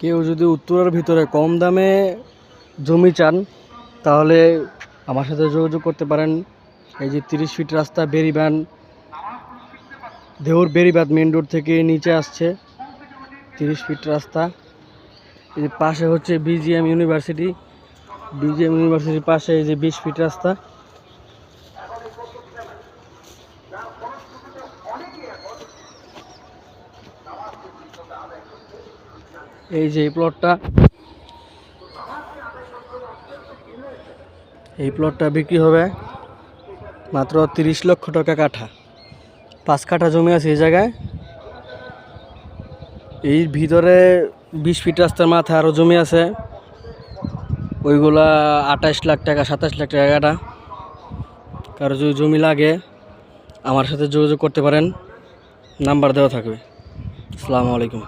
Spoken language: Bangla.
কেউ যদি উত্তরার ভিতরে কম দামে জমি চান, তাহলে আমার সাথে যোগাযোগ করতে পারেন। এই যে তিরিশ ফিট রাস্তা বেরিবান দেউর বেরিবাদ মেন রোড থেকে নিচে আসছে, তিরিশ ফিট রাস্তা। এই যে পাশে হচ্ছে বিজিএম ইউনিভার্সিটি বিজিএম ইউনিভার্সিটির পাশে এই যে বিশ ফিট রাস্তা। এই যে এই প্লটটা এই প্লটটা বিক্রি হবে মাত্র তিরিশ লক্ষ টাকা কাঠা। পাঁচ কাঠা জমি আছে এই জায়গায়। এই ভিতরে বিশ ফিট রাস্তার মাথায় আরও জমি আছে। ওইগুলা আঠাশ লাখ টাকা সাতাশ লাখ টাকা কাটা কারও যদি জমি লাগে, আমার সাথে যোগাযোগ করতে পারেন। নাম্বার দেওয়া থাকবে। আসসালামু আলাইকুম।